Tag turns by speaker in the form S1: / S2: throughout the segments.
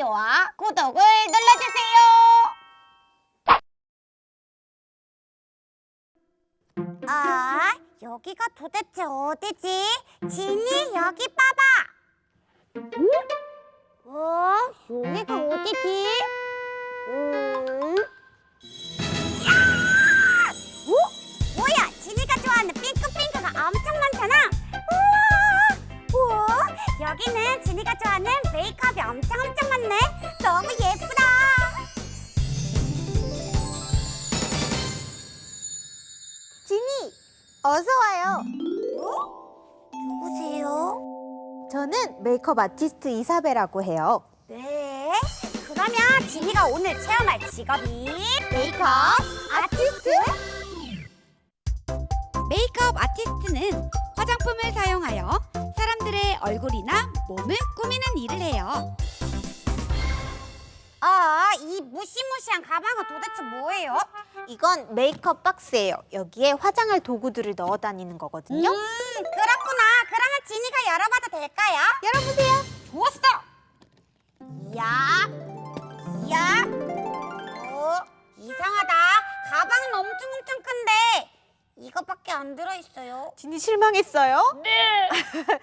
S1: 좋아요와 구독을 눌러주세요. 아, 여기가 도대체 어디지? 지니, 여기 봐봐. 응? 어서 와요. 어? 누구세요?
S2: 저는 메이크업 아티스트 이사벨이라고 해요.
S1: 네. 그러면 지니가 오늘 체험할 직업이 메이크업 아티스트?
S3: 메이크업 아티스트는 화장품을 사용하여 사람들의 얼굴이나 몸을 꾸미는 일을 해요.
S1: 아, 이 무시무시한 가방은 도대체 뭐예요?
S2: 이건 메이크업 박스예요. 여기에 화장할 도구들을 넣어 다니는 거거든요.
S1: 음, 그렇구나. 그러면 지니가 열어봐도 될까요?
S2: 열어보세요.
S1: 좋았어. 야, 야. 어, 이상하다. 가방은 엄청 엄청 큰데 이것밖에 안 들어있어요.
S2: 진이 실망했어요? 네.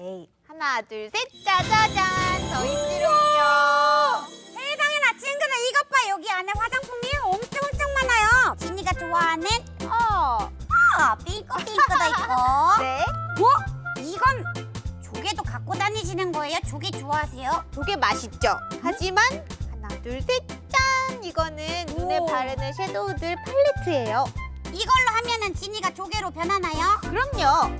S2: 에이, 하나, 둘, 셋, 짜자잔. 저희들은요.
S1: 세상에나 친구들 이것 봐. 여기 안에 화장품이 엄청 엄청 많아요. 지니가 좋아하는
S2: 어,
S1: 아, 핑크핑크도 있고.
S2: 네.
S1: 뭐? 이건 조개도 갖고 다니시는 거예요? 조개 좋아하세요?
S2: 조개 맛있죠? 하지만 하나, 둘, 셋, 짠. 이거는 눈에
S1: 오.
S2: 바르는 섀도우들 팔레트예요.
S1: 이걸로 하면은 지니가 조개로 변하나요?
S2: 그럼요.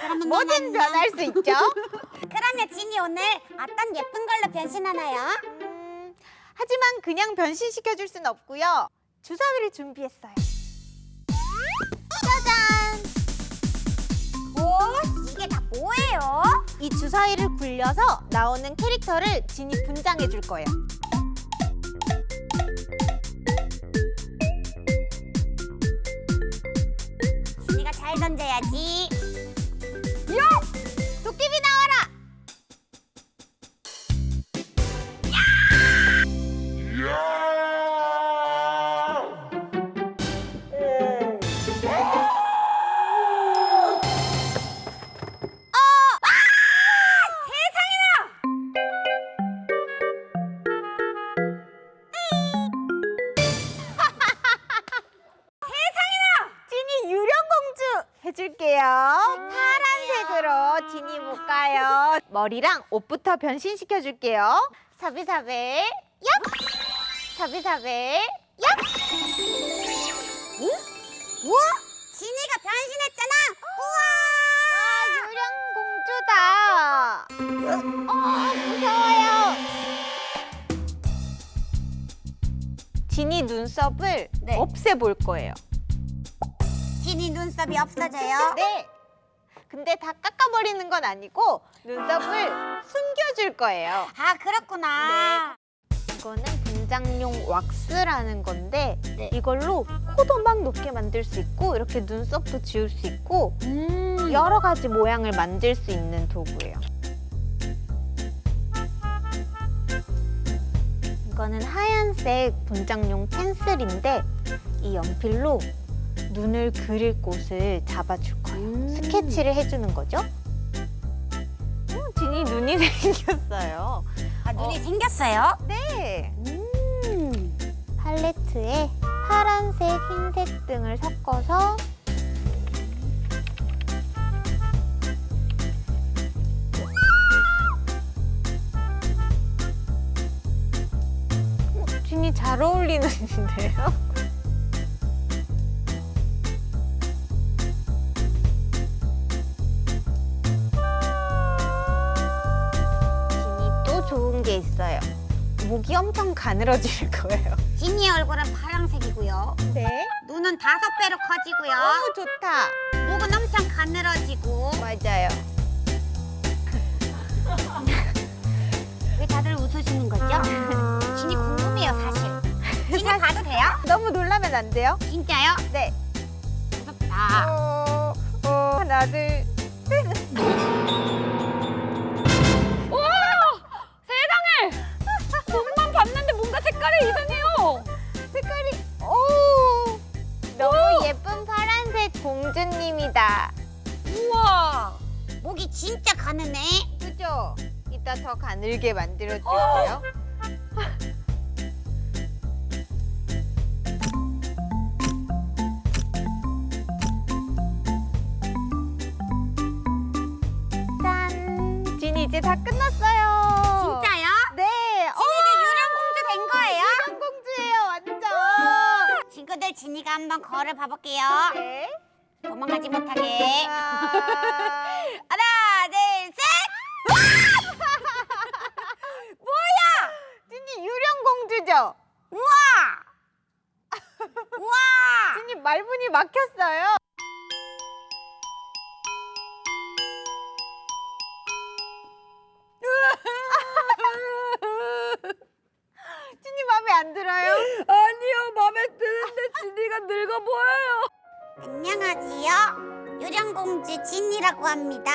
S1: 그러면
S2: 뭐든
S1: 너는-
S2: 변할 수 있죠.
S1: 그러면 지니 오늘 어떤 예쁜 걸로 변신하나요?
S2: 음, 하지만 그냥 변신시켜줄 순 없고요. 주사위를 준비했어요. 짜잔!
S1: 오, 이게 다 뭐예요?
S2: 이 주사위를 굴려서 나오는 캐릭터를 진이 분장해 줄 거예요.
S1: 지니가 잘 던져야지.
S2: 도 해줄게요. 파란색으로 진이 볼까요? 머리랑 옷부터 변신시켜 줄게요. 사비사비, 얍! 사비사비, 얍!
S1: 우와, 지니가 변신했잖아.
S2: 아, 유령 공주다. 어, 무서워요. 진이 눈썹을
S1: 네.
S2: 없애볼 거예요.
S1: 지니 눈썹이 없어져요.
S2: 네. 근데 다 깎아버리는 건 아니고 눈썹을 숨겨줄 거예요.
S1: 아, 그렇구나.
S2: 이거는 분장용 왁스라는 건데
S1: 네.
S2: 이걸로 코도 막 높게 만들 수 있고 이렇게 눈썹도 지울 수 있고
S1: 음.
S2: 여러 가지 모양을 만들 수 있는 도구예요. 이거는 하얀색 분장용 펜슬인데 이 연필로 눈을 그릴 곳을 잡아줄 거예요.
S1: 음.
S2: 스케치를 해주는 거죠. 어, 진이 눈이 생겼어요.
S1: 아, 눈이 생겼어요?
S2: 네.
S1: 음.
S2: 팔레트에 파란색, 흰색 등을 섞어서 어, 진이 잘 어울리는데요? 좋은 게 있어요. 목이 엄청 가늘어질 거예요.
S1: 지니 얼굴은 파란색이고요.
S2: 네.
S1: 눈은 다섯 배로 커지고요.
S2: 너무 좋다.
S1: 목은 엄청 가늘어지고.
S2: 맞아요.
S1: 왜 다들 웃으시는 거죠? 진이 궁금해요, 사실. 진이 봐도 돼요?
S2: 너무 놀라면 안 돼요?
S1: 진짜요?
S2: 네.
S1: 무섭다.
S2: 어, 어, 하나, 둘, 셋. 그죠? 이따 더 가늘게 만들어 드릴게요. 짠! 진이 이제 다 끝났어요.
S1: 진짜요?
S2: 네. 어,
S1: 진이 이제 유령 공주 된 거예요?
S2: 공주예요, 완전.
S1: 친구들 진이가 한번 걸어 봐볼게요.
S2: 네.
S1: 도망가지 못하게.
S2: 아, 말문이 막혔어요. 진이 마음에 안 들어요?
S3: 아니요, 마음에 드는데 진이가 늙어 보여요.
S1: 안녕하세요. 유령 공주 진이라고 합니다.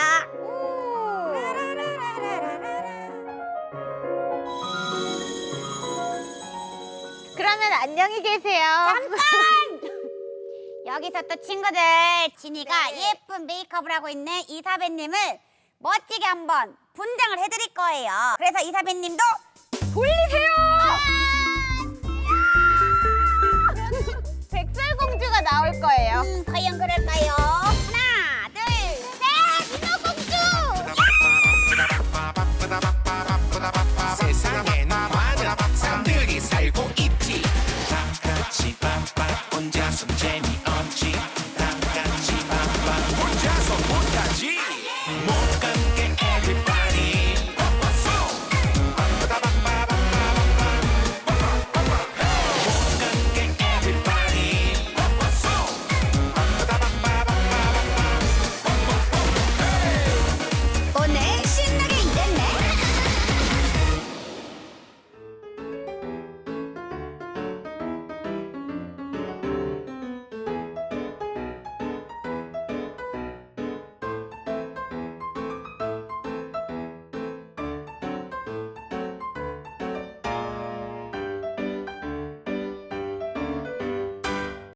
S2: 그러면 안녕히 계세요.
S1: 여기서 또 친구들 진이가
S2: 네.
S1: 예쁜 메이크업을 하고 있는 이사배님을 멋지게 한번 분장을 해드릴 거예요. 그래서 이사배님도 돌리세요.
S2: 백설공주가 나올 거예요.
S1: 음, 과연 그럴까요?